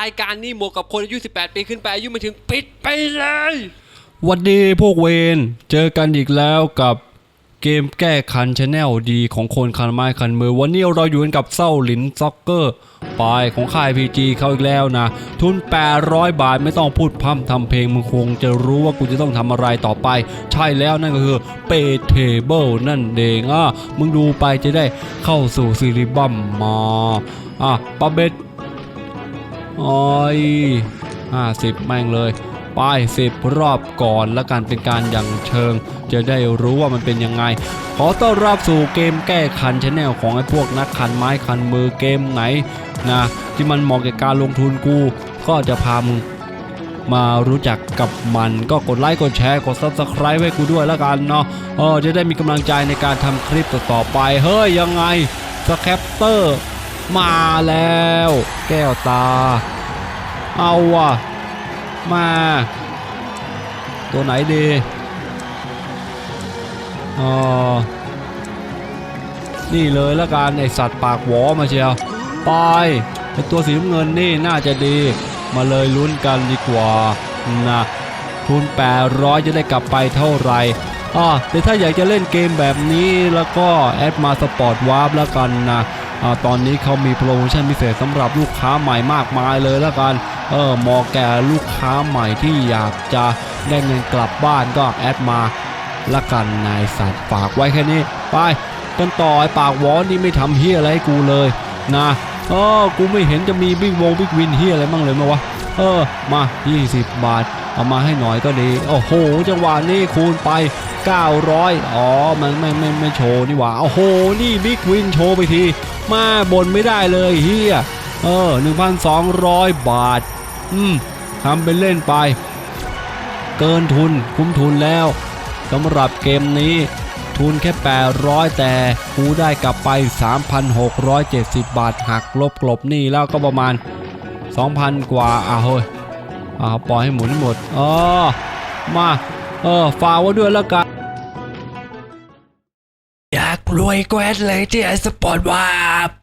รายการนี้เหมาะกับคนอายุ 18 ปีขึ้นไปอายุไม่ถึงปิดไปเลยวันดีพวกเวนเจอกันอีกแล้วกับเกมแก้คันชแนลดีของคนคันไม้คันมือ วันนี้เราอยู่กันกับเศร้าหลินซ็อกเกอร์ปายของค่ายพีจีเขาอีกแล้วนะ ทุน 800 บาทไม่ต้องพูดพร่ำทำเพลงมึงคงจะรู้ว่ากูจะต้องทำอะไรต่อไป ใช่แล้วนั่นก็คือเปเทเบิลนั่นเองอะมึงดูไปจะได้เข้าสู่ซีรีบัมมาอะปาเบ็ด อ้ยห้าสิบแม่งเลยป้ายสิบรอบก่อนแล้วกันเป็นการอย่างเชิง จะได้รู้ว่ามันเป็นยังไง ขอต้อนรับสู่เกมแก้คันชแนลของไอ้พวกนักคันไม้คันมือเกมไหนนะที่มันเหมาะแก่การลงทุนกูก็จะพามึงมารู้จักกับมันก็กดไลค์กดแชร์กด subscribe ให้กูด้วยแล้วกันเนาะเออจะได้มีกำลังใจในการทำคลิปต่อๆไป เฮ้ยยังไงสแคปเตอร์ มาแล้ว แก้วตา เอาว่ะ มา ตัวไหนดีอ๋อนี่เลยละกันไอสัตว์ปากหวอมาเชียวไปไอตัวสีน้ำเงินนี่น่าจะดี มาเลยลุ้นกันดีกว่านะทุน800 จะได้กลับไปเท่าไหร่อ่าแต่ถ้าอยากจะเล่นเกมแบบนี้แล้วก็แอดมาสปอร์ตวาร์ปแล้วกันนะ ตอนนี้เขามีโปรโมชั่นพิเศษสำหรับลูกค้าใหม่มากมายเลยแล้วกันเออมอแก่ลูกค้าใหม่ที่อยากจะได้เงินกลับบ้านก็แอดมาละกันนายสัตว์ฝากไว้แค่นี้ ไปกันต่อไอปากวอนนี่ไม่ทำเฮียอะไรให้กูเลยนะเออกูไม่เห็นจะมีบิ๊กวงบิ๊กวินเฮียอะไรบ้างเลยมาวะ เออมา 20 บาท เอามาให้หน่อยก็ดี โอ้โห จังหวะนี้คูณไป 900 อ๋อ มันไม่ไม่ไม่โชว์นี่หว่า โอ้โห นี่บิ๊กวินโชว์ไปที มาบนไม่ได้เลยเฮียเออ 1,200 บาท อืมทำเป็นเล่นไป เกินทุนคุ้มทุนแล้วสำหรับเกมนี้ทุนแค่ 800 แต่กูได้กลับไป 3,670 บาทหักลบกลบหนี่แล้วก็ประมาณ 2,000 กว่าอะเฮ้ยอ่าปล่อยให้หมุนห้หมดอ๋อมาเออฝากไว้ด้วยแล้วกันอยากรวยแกวดเลยที่ไอสปอร์ตวาร์